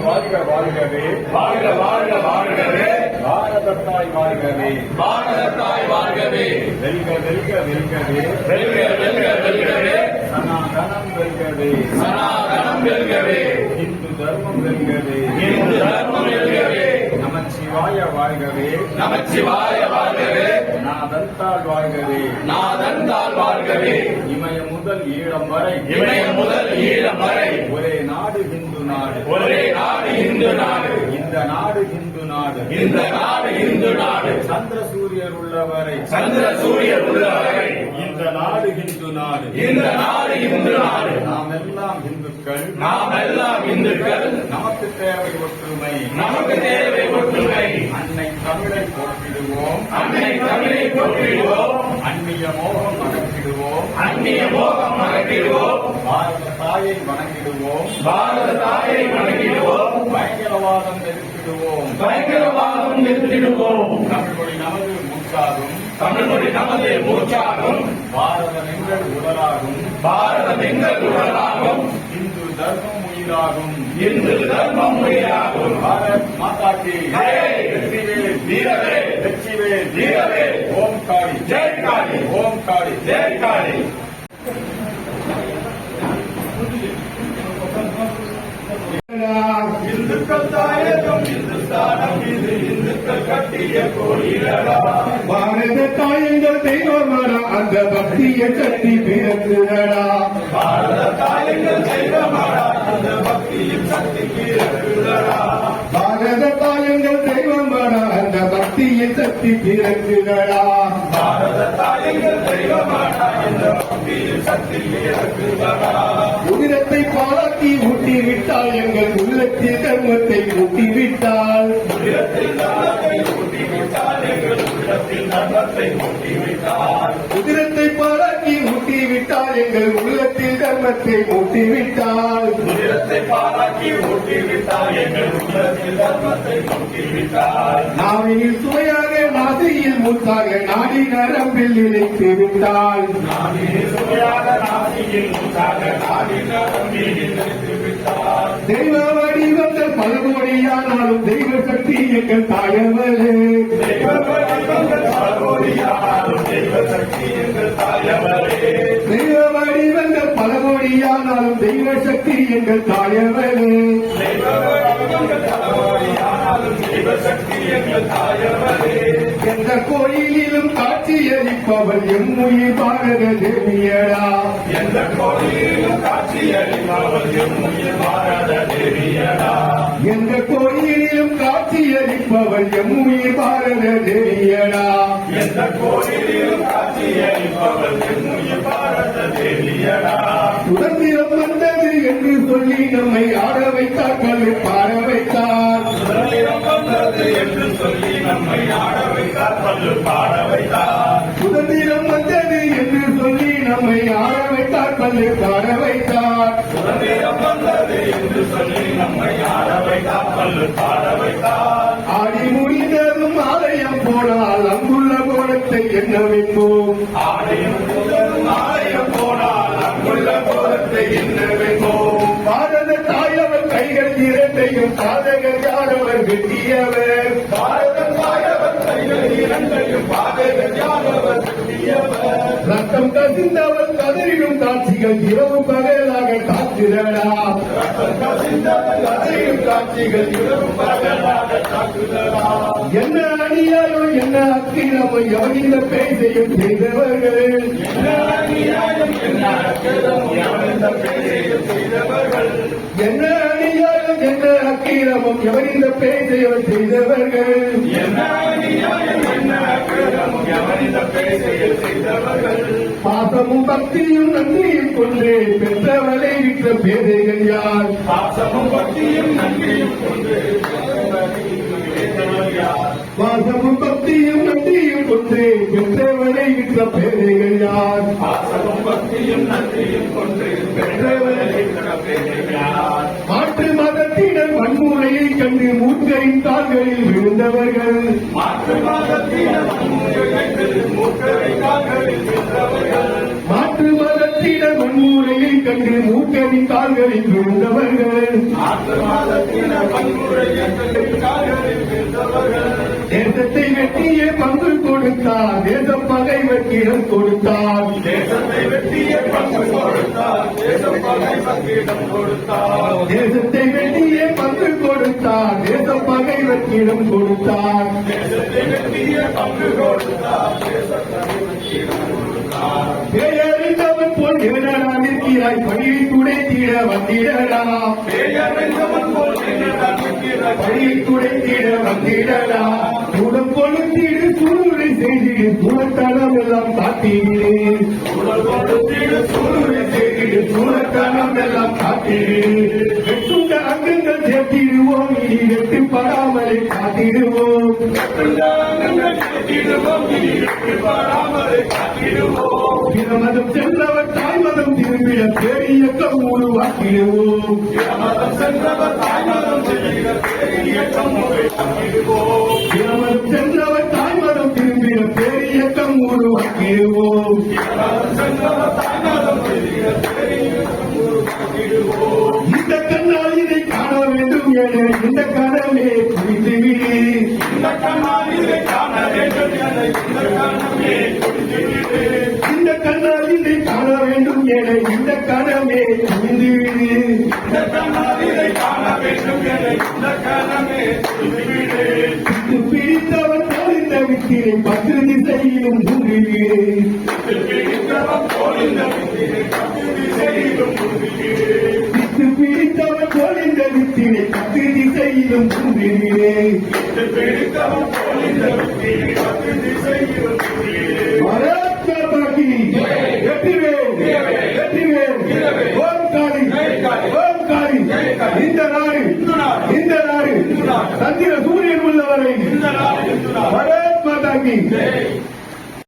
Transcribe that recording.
வாழ்க வாழ்கவே. வாழ்க வாழ்க வாழ்கவே. பாரதத்தாய் வாழ்கவே. பாரதத்தாய் வாழ்கவே. வெல்க வெல்க வெல்கவே. வெல்க வெல்க வெல்கவே. சனாதனம் வெல்கவே. சனாதனம் வெல்கவே. இந்து தர்மம் வெல்கவே. இந்து தர்மம் வெல்கவே. நமச்சிவாய வாழ்கவே. நமச்சிவாய வாழ்கவே. நாதத்தால் வாழ்கவே. நாதந்தால் வாழ்கவே. இமய முதல் ஈழம் வரை. இமயம் முதல் ஈழம் வரை. ஒரே நாடு இந்து நாடு. ஒரே இந்து நாடு இந்த நாடு. இந்து நாடு இந்த நாடு. சந்திர சூரியர் உள்ளவரை. சந்திர சூரியன் உள்ளவரை. இந்த நாடு இந்து நாடு. இந்த நாடு இந்து நாடு. நாம் எல்லாம் இந்துக்கள். நாம் எல்லாம் இந்துக்கள். நமக்கு தேவை ஒற்றுமை. நமக்கு தேவை ஒற்றுமை. அன்னை தமிழை போற்றிடுவோம். அன்னை தமிழை போற்றிடுவோம். அந்நிய மோகம் அகற்றிடுவோம் அந்நிய மோகம் அகற்றிடுவோம் பாரத தாயை வணங்கிடுவோம். பாரத தாயை வணங்கிடுவோம். பயங்கரவாதம் எதிர்த்திடுவோம் பயங்கரவாதம் நிறுத்திடுவோம் தமிழ் மொழி நமது மூச்சாகும். தமிழ் மொழி நமது மூச்சாகும். பாரதம் எங்கள் உடலாகும். பாரதம் எங்கள் உடலாகும். இந்து தர்மம் உயிராகும். இந்து தர்மம் உயிராகும். பாரத் மாதா கி வீரவே வெற்றிவேல் வீரவே ஓம் காளி ஜெய் காளி ஓம் காளி ஜெய் காளி இந்துக்கள் தாயகம் இந்துஸ்தானம் இது இந்துக்கள் கட்டிய கோயிலடா. பாரத தாயங்கள் தெய்வமடா அந்த பக்தியை கட்டி பிறக்குதடா பாரத தாயங்கள் தெய்வமாடா அந்த பக்தியின் கட்டி பிறக்குதடா பாரத தாயங்கள் தெய்வமாடா இந்த சக்தி சக்திக்கு உதிரத்தை பாராட்டி ஊட்டி விட்டால் எங்கள் உள்ளத்தில் கர்மத்தை ஊட்டி விட்டால் உலகத்தில் ஊட்டிவிட்டால். எங்கள் உள்ளத்தில் ஊட்டிவிட்டால் உதிரத்தை பாராட்டி விட்டால் எங்கள் உள்ளத்தில் தர்மத்தை ஊட்டி விட்டால் உலகத்தை பாராட்டி ஊட்டிவிட்டால் எங்கள் உள்ளத்தில் தர்மத்தை ஊட்டிவிட்டால் நாவினில் சுவையாக நாசியில் மூத்தாக நாடி நரம்பில் நினைத்து விட்டால். நானே சுவையாக நாசியில் முத்தாக நாடின் நரம்பில் நினைத்து விட்டால் தெய்வ வடிவங்கள் பலகோடியானாலும் தெய்வ சக்தி எங்கள் தாயவரே தெய்வ வடிவங்கள் பலகோடியானாலும் தெய்வ சக்தி எங்கள் தாயவரே பலகோடியானாலும் தெய்வ சக்தி எங்கள் தாயவரே. தெய்வ வடிவங்கள் பலகோடியானாலும் தெய்வ சக்தி எங்கள் தாயவரே எந்த கோயிலிலும் காட்சியளிப்பவள் எம்முயிர் பாரத தேவியடா எந்த கோயிலும் காட்சியளிப்பவள் எம்முயிர் பாரத தேவியடா. எந்த கோயிலிலும் காட்சியளிப்பவள் உயிர் பாரத தேவியடா. எந்த கோயிலிலும் காட்சியளிப்பவள் உயிர் பாரத தேவியடா. நம்மை ஆட வைத்தார் கல்வி பாட வைத்தார். என்று சொல்லி நம்மை ஆட வைத்தார் பல்லு பாட வைத்தார் சுதந்திரம் வந்தது என்று சொல்லி நம்மை ஆட வைத்தார் பல்லு பாட வைத்தார். சுதந்திரம் வந்தது என்று சொல்லி நம்மை ஆட வைத்தார் பல்லு பாட வைத்தார் ஆடி முடிந்ததும் ஆலயம் போனால் அங்குள்ள கோலத்தை என்ன வைப்போம்? ஆலயம் போனால் அங்குள்ள கோலத்தை என்ன சாதகர் வெட்டியவர் பாரதம் தாயவர் கைகள் இரண்டையும் பாதைகள் யாரவர் கட்டியவர் ரத்தம் கசிந்தவர் கதறிடும் காட்சிகள் இரவு பகலாக காத்திரடா ரத்தம் கசிந்தவர் அதையும் காட்சிகள் இரவு பகலாக காத்திரடா என்ன அநியாயம் என்ன அக்கிரமோ எவனிந்த இந்த பேசையும் செய்தவர்கள்? என்ன அநியாயம் என்ன அக்கிரமோ எவனிந்த பேசையும் செய்தவர்கள்? என்ன அக்கிரமம் எவன் இந்த பேரையும் செய்தவர்கள் பாசமும் பக்தியும் நன்றியும் கொண்டு பெற்றவரை விற்ற பேதைகள் யார் பாசமும் பக்தியும் நன்றியும் கொண்டு? பாசமும் பக்தியும் நன்றியும் கொண்டு பெற்றவரை விற்ற பேதைகள் யார் பாசமும் பக்தியும் நன்றியும் கொண்டு பெற்றவரை இருக்கிற பேரைகள் யார்? மூர்க்கரின் விழுந்தவர்கள். மாற்று மதத்தின வன்முறைகள் மூக்கரை கால்களில் சென்றவர்கள் மாற்று மதத்தினர் வன்முறையை கண்டு மூர்க்கரின் கால்களில் விழுந்தவர்கள். தேசத்தை பங்கு கொடுத்தார். தேச பகைவர்க்கிடம் கொடுத்தார். தேசத்தை வெட்டிய பங்கு கொடுத்தார். தேசம் பகை பங்கிடம் கொடுத்தார். தேசத்தை வெட்டியே பங்கு கொடுத்தார். தேச பகைவர்க்கிடம் கொடுத்தார். தேசத்தை வெட்டிய பங்கு கொடுத்தார். தேசத்தை பங்கிடம் கொடுத்தார். பேரறிந்தவன் போல் எவனடா நிற்கிறாய்? பணியை துடை தீர வந்திடடா போல். பணியை துடை தீர வந்திடடா. உடல் சூழ்நிலை செய்திடு சூழத்தனம் எல்லாம் வெட்டுண்ட அங்கங்கள் சேர்த்திடுவோம் இனி காத்திடுவோம் இனி காத்திடுவோம் பிரமதம் சென்றவர் தாய்மதம் திரும்பிட பேரியக்கம் உருவாக்கிடுவோம் சென்றவர் தாய்மதம் இந்த கனவே புரிந்துவிடு இந்த கண்ணால் இதை காண வேண்டும் என இந்த கண்ணமே கொடுத்துவிடு இந்த காண வேண்டும் என இந்த கனவே புரிந்துவிடு இந்த கண்ணால் இதை காண வேண்டும் என இந்த கொடுத்துவிடு இது பிடித்தவன் இந்த வித்திரை பத்து திசையிலும் ஊன்றிவிடு இந்த நாடு. இந்த நாடு. சந்திர சூரியன் உள்ளவரை. இந்த மாதா கி